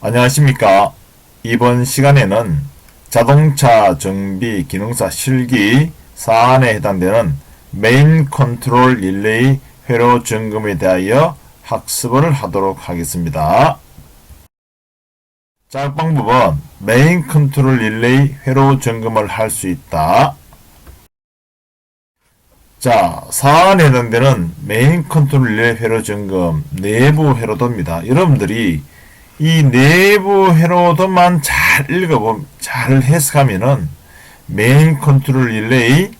안녕하십니까. 이번 시간에는 자동차 정비 기능사 실기 사안에 해당되는 메인 컨트롤 릴레이 회로 점검에 대하여 학습을 하도록 하겠습니다. 자, 방법은 메인 컨트롤 릴레이 회로 점검을 할 수 있다. 자, 사안에 해당되는 메인 컨트롤 릴레이 회로 점검 내부 회로도입니다. 여러분들이 이 내부 회로도만 잘 읽어보면, 잘 해석하면은 메인 컨트롤 릴레이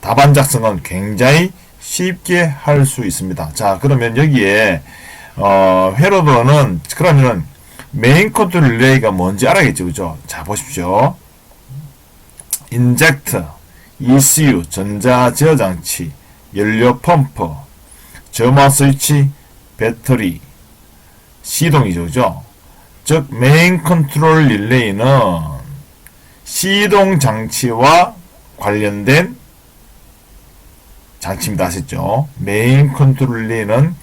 답안 작성은 굉장히 쉽게 할 수 있습니다. 자, 그러면 여기에 어, 회로도는 그러면은 메인 컨트롤 릴레이가 뭔지 알아야겠죠, 그죠? 자, 보십시오. 인젝트, ECU, 전자 제어 장치, 연료 펌프, 점화 스위치, 배터리, 시동이죠, 그죠? 즉, 메인 컨트롤 릴레이는 시동 장치와 관련된 장치입니다. 아셨죠? 메인 컨트롤 릴레이는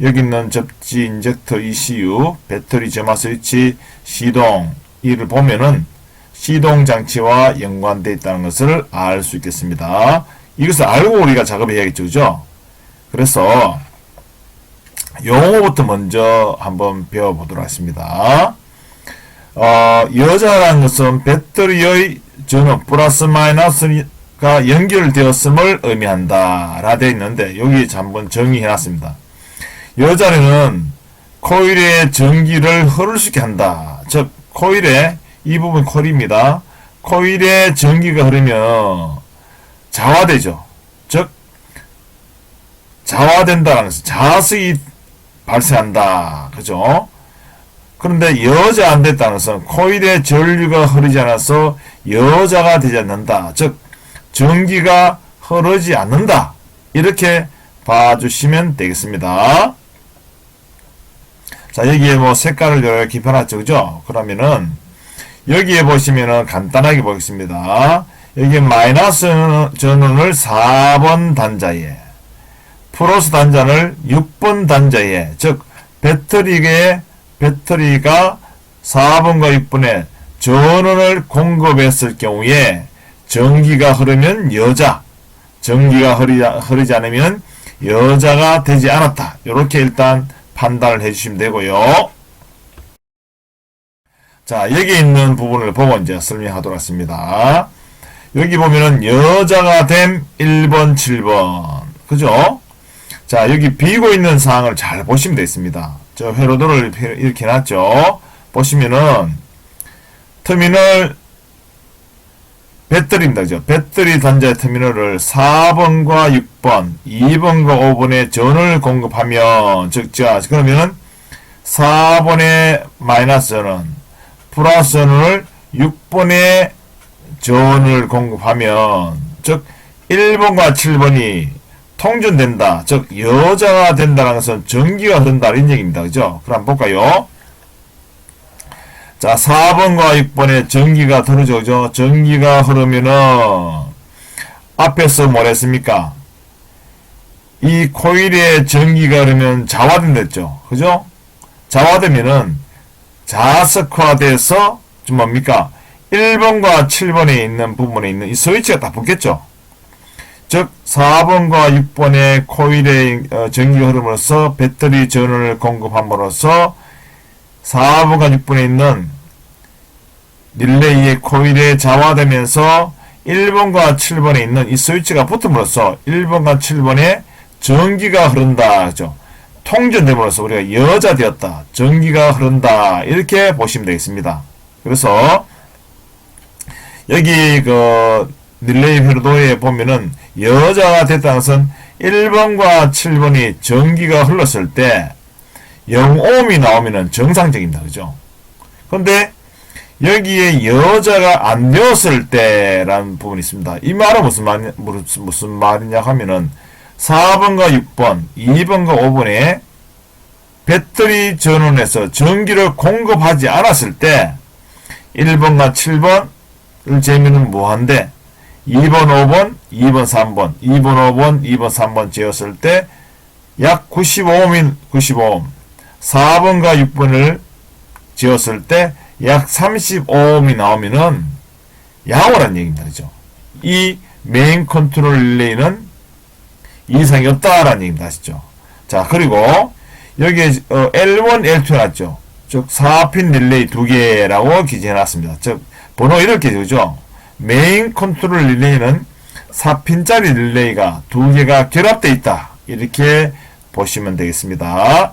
여기 있는 접지 인젝터 ECU, 배터리 점화 스위치, 시동, 이를 보면은 시동 장치와 연관되어 있다는 것을 알 수 있겠습니다. 이것을 알고 우리가 작업해야겠죠. 그죠? 그래서 용어부터 먼저 한번 배워보도록 하겠습니다. 어, 여자라는 것은 배터리의 전원 플러스 마이너스가 연결되었음을 의미한다. 라 되어 있는데 여기 한번 정의해 놨습니다. 여자는 코일의 전기를 흐를 수 있게 한다. 즉 코일의 이 부분 코일입니다. 코일의 전기가 흐르면 자화되죠. 즉 자화된다는 것은 자석이 발생한다. 그죠? 그런데 여자 안 됐다는 것은 코일의 전류가 흐르지 않아서 여자가 되지 않는다. 즉 전기가 흐르지 않는다. 이렇게 봐주시면 되겠습니다. 자, 여기에 뭐 색깔을 이렇게 입혀놨죠. 그죠? 그러면은, 여기에 보시면은 간단하게 보겠습니다. 여기 마이너스 전원을 4번 단자에, 플러스 단자를 6번 단자에, 즉, 배터리에, 배터리가 4번과 6번에 전원을 공급했을 경우에 전기가 흐르면 여자, 전기가 흐르지, 흐르지 않으면 여자가 되지 않았다. 이렇게 일단 판단을 해주시면 되고요. 자, 여기 있는 부분을 보고 이제 설명하도록 하겠습니다. 여기 보면은 여자가 된 1번, 7번. 그죠? 자, 여기 비고 있는 사항을 잘 보시면 되겠습니다. 저 회로도를 이렇게 놨죠. 보시면은 터미널 배터리입니다. 그죠? 배터리 단자의 터미널을 4번과 6번, 2번과 5번에 전원을 공급하면, 즉, 자, 그러면은 4번의 마이너스 전원, 플러스 전원을 6번에 전원을 공급하면, 즉, 1번과 7번이 통전된다. 즉, 여자가 된다는 것은 전기가 흐른다. 이런 얘기입니다. 그죠? 그럼 볼까요? 자, 4번과 6번에 전기가 흐르죠. 그죠? 전기가 흐르면은, 앞에서 뭐랬습니까? 이 코일에 전기가 흐르면 자화된댔죠. 그죠? 자화되면은, 자석화돼서, 좀 뭡니까? 1번과 7번에 있는 부분에 있는 이 스위치가 다 붙겠죠. 즉, 4번과 6번의 코일에 어, 전기가 흐름으로써 배터리 전원을 공급함으로써 4번과 6번에 있는 릴레이의 코일에 자화되면서 1번과 7번에 있는 이 스위치가 붙음으로써 1번과 7번에 전기가 흐른다. 그죠? 통전됨으로써 우리가 여자 되었다. 전기가 흐른다. 이렇게 보시면 되겠습니다. 그래서 여기 그 릴레이 회로도에 보면은 여자가 됐다는 것은 1번과 7번이 전기가 흘렀을 때 0ohm이 나오면은 정상적입니다. 그죠? 근데 여기에 여자가 안 되었을 때라는 부분이 있습니다. 이 말은 무슨 말, 무슨, 무슨 말이냐 하면은 4번과 6번, 2번과 5번에 배터리 전원에서 전기를 공급하지 않았을 때 1번과 7번을 재면은 뭐한데 2번, 5번, 2번, 3번, 2번, 5번, 2번, 3번 재었을 때 약 95옴인 95옴, 4번과 6번을 지었을 때 약 35ohm이 나오면은 양호란 얘기입니다. 그죠? 이 메인 컨트롤 릴레이는 이상이 없다라는 얘기입니다. 아시죠? 자, 그리고 여기에 어, L1, L2 났죠? 즉 4핀 릴레이 두 개라고 기재해 놨습니다. 즉 번호 이렇게 되죠. 메인 컨트롤 릴레이는 4핀짜리 릴레이가 두 개가 결합되어 있다. 이렇게 보시면 되겠습니다.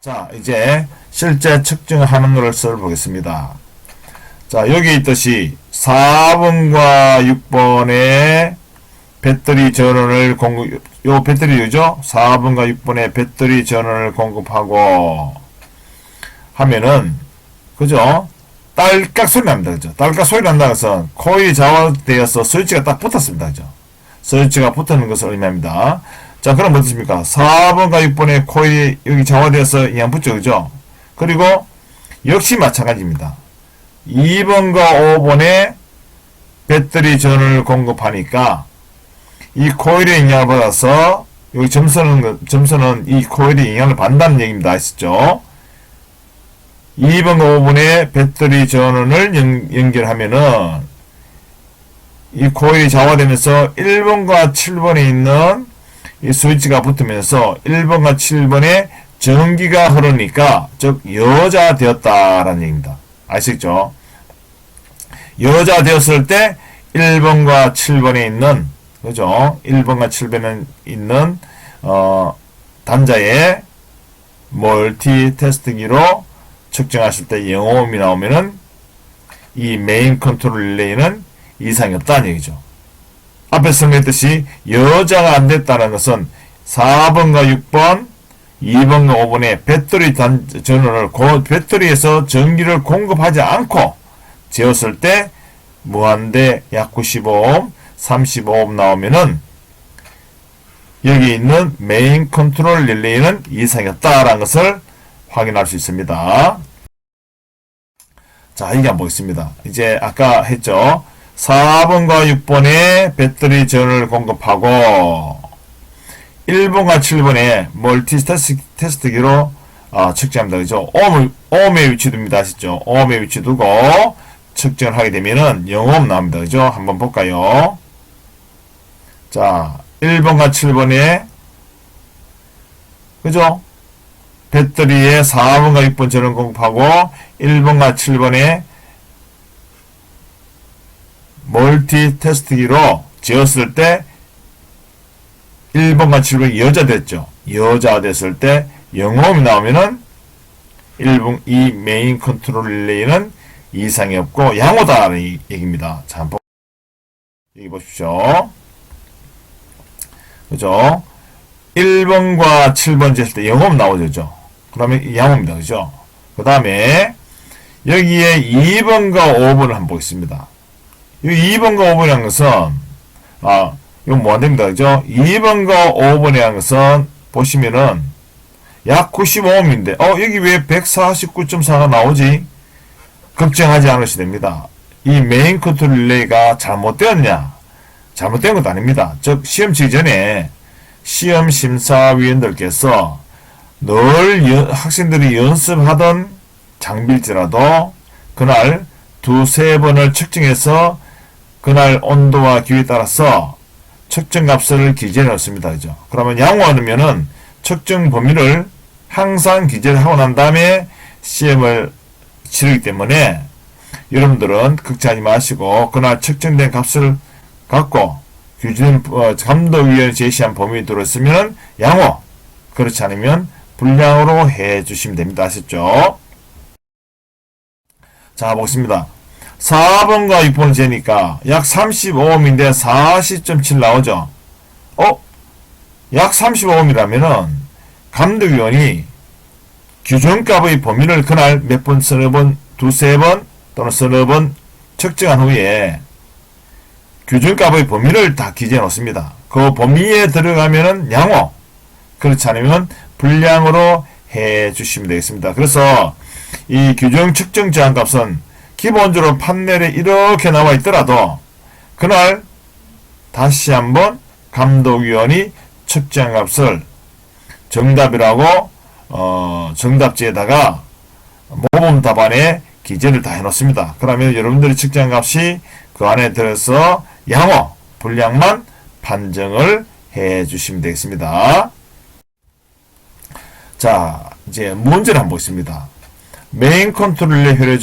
자, 이제 실제 측정하는 것을 보겠습니다. 자, 여기 있듯이 4번과 6번의 배터리 전원을 공급, 요 배터리죠? 4번과 6번의 배터리 전원을 공급하고 하면은, 그죠? 딸깍 소리 납니다. 그죠? 딸깍 소리 난다는 것은 코일이 좌우되어서 스위치가 딱 붙었습니다. 그죠? 스위치가 붙는 것을 의미합니다. 자, 그럼 어떻습니까? 4번과 6번의 코일이 여기 좌우되어서 이안 붙죠. 그죠? 그리고 역시 마찬가지입니다. 2번과 5번에 배터리 전원을 공급하니까 이 코일의 영향을 받아서 여기 점선은 점선은 이 코일의 영향을 받는다는 얘기입니다. 아시죠? 2번과 5번에 배터리 전원을 연, 연결하면은 이 코일이 좌화되면서 1번과 7번에 있는 이 스위치가 붙으면서 1번과 7번에 전기가 흐르니까 즉 여자 되었다라는 얘기입니다. 아시겠죠? 여자 되었을 때 1번과 7번에 있는 그죠? 1번과 7번에 있는 어, 단자의 멀티 테스트기로 측정하실 때 영호음이 나오면은 이 메인 컨트롤 릴레이는 이상이 없다는 얘기죠. 앞에 설명했듯이 여자가 안 됐다는 것은 4번과 6번, 2번과 5번의 배터리 단, 전원을 고, 배터리에서 전기를 공급하지 않고 재었을 때 무한대 약 95옴, 35옴 나오면은 여기 있는 메인 컨트롤 릴레이는 이상이 없다라는 것을 확인할 수 있습니다. 자, 이게 한번 보겠습니다. 이제 아까 했죠. 4번과 6번에 배터리 전원을 공급하고 1번과 7번에 멀티 테스트, 기로 어, 측정합니다. 그죠? 옴, 옴의 위치 둡니다. 아시죠? 옴의 위치 두고 측정을 하게 되면은 0옴 나옵니다. 그죠? 한번 볼까요? 자, 1번과 7번에 그죠? 배터리에 4번과 6번 전원 공급하고 1번과 7번에 멀티 테스트기로 지었을 때 1번과 7번이 여자 됐죠. 여자 됐을 때 영음이 나오면은 1번 이 메인 컨트롤 릴레이는 이상이 없고 양호다라는 얘기입니다. 자, 한번 여기 보십시오. 그죠? 1번과 7번 쟀을 때 영음 나오죠. 그러면 양호입니다. 그죠? 그 다음에 여기에 2번과 5번을 한번 보겠습니다. 이 2번과 5번이라는 것은 아 이건 뭐 안됩니다. 그죠? 2번과 5번에 한 것은 보시면은 약 95ohm인데 어 여기 왜 149.4가 나오지? 걱정하지 않으셔도 됩니다. 이 메인 컨트롤 릴레이가 잘못되었냐? 잘못된 것도 아닙니다. 즉 시험 치기 전에 시험 심사위원들께서 늘 연, 학생들이 연습하던 장비일지라도 그날 두세 번을 측정해서 그날 온도와 기후에 따라서 측정 값을 기재해 놓습니다. 그죠? 그러면 양호하면은 측정 범위를 항상 기재를 하고 난 다음에 시험을 치르기 때문에 여러분들은 걱정하지 마시고 그날 측정된 값을 갖고 규준 어, 감독위원회 제시한 범위 들어있으면 양호 그렇지 않으면 불량으로 해 주시면 됩니다. 아셨죠? 자 보겠습니다. 4번과 6번을 재니까 약 35ohm인데 40.7 나오죠. 어? 약 35ohm이라면은 감독위원이 규정값의 범위를 그날 몇 번, 서너 번, 두세 번 또는 서너 번 측정한 후에 규정값의 범위를 다 기재해 놓습니다. 그 범위에 들어가면은 양호, 그렇지 않으면 불량으로 해 주시면 되겠습니다. 그래서 이 규정 측정 제한값은 기본적으로 판넬에 이렇게 나와 있더라도 그날 다시 한번 감독위원이 측정 값을 정답이라고 어, 정답지에다가 모범 답안에 기재를 다 해놓습니다. 그러면 여러분들이 측정 값이 그 안에 들어서 양호, 분량만 판정을 해 주시면 되겠습니다. 자, 이제 문제를 한번 보겠습니다. 메인 컨트롤 릴레이 효율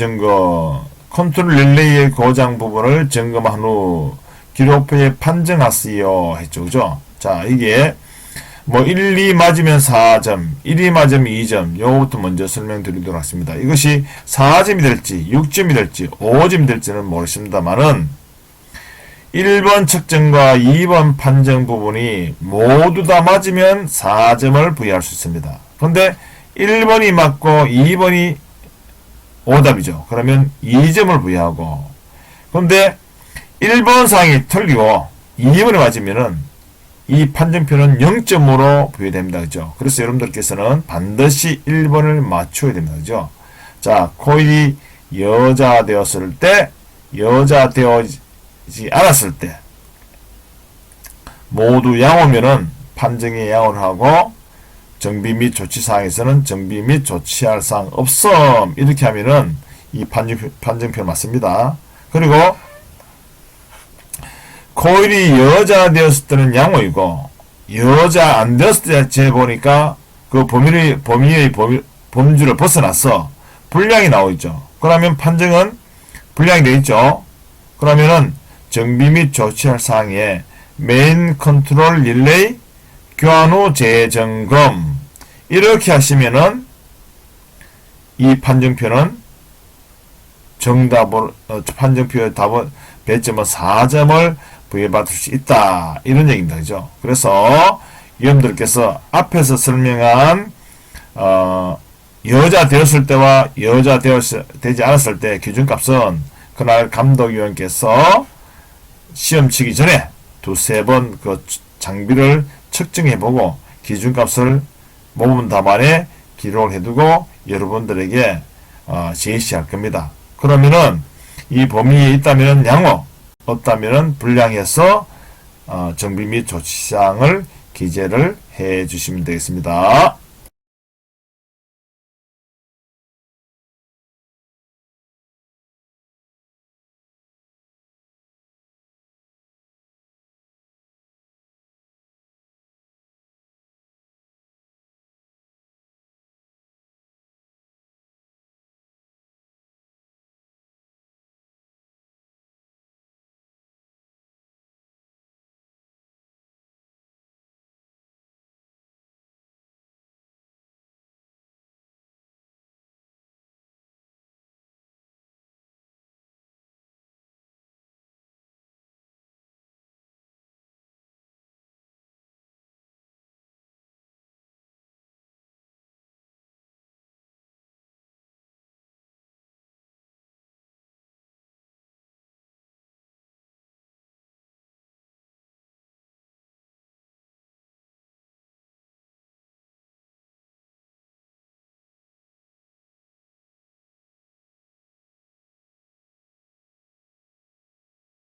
컨트롤 릴레이의 고장 부분을 점검한 후 기록부에 판정하세요 했죠. 그죠? 자, 이게 뭐 1, 2 맞으면 4점, 1, 2 맞으면 2점. 요거부터 먼저 설명드리도록 하겠습니다. 이것이 4점이 될지, 6점이 될지, 5점이 될지는 모르겠습니다만은 1번 측정과 2번 판정 부분이 모두 다 맞으면 4점을 부여할 수 있습니다. 그런데 1번이 맞고 2번이 오답이죠. 그러면 2점을 부여하고 그런데 1번 상이 틀리고 2번이 맞으면은 이 판정표는 0점으로 부여됩니다. 그죠? 그래서 여러분들께서는 반드시 1번을 맞춰야 됩니다. 그죠? 자, 코일이 여자 되었을 때, 여자 되어 지 않았을 때, 모두 양호면은 판정에 양호를 하고, 정비 및 조치 사항에서는 정비 및 조치할 사항 없음. 이렇게 하면은 이 판정표, 판정표 맞습니다. 그리고 코일이 여자 되었을 때는 양호이고 여자 안 되었을 때제 보니까 그 범위의 범위의 범위, 범주를 벗어났어 분량이 나오죠. 그러면 판정은 분량이 되어 있죠. 그러면은 정비 및 조치할 사항에 메인 컨트롤 릴레이 교환 후 재점검 이렇게 하시면은 이 판정표는 정답을 어, 판정표의 답은 배점은 4점을 부여받을 수 있다. 이런 얘기입니다. 그죠? 그래서 여러분들께서 앞에서 설명한 어, 여자 되었을 때와 여자 되었, 되지 않았을 때 기준값은 그날 감독위원께서 시험 치기 전에 두세 번 그 장비를 측정해보고 기준값을 모범 답안에 기록을 해두고 여러분들에게 어, 제시할 겁니다. 그러면은 이 범위에 있다면 양호, 없다면 분량해서 어, 정비 및 조치사항을 기재를 해 주시면 되겠습니다.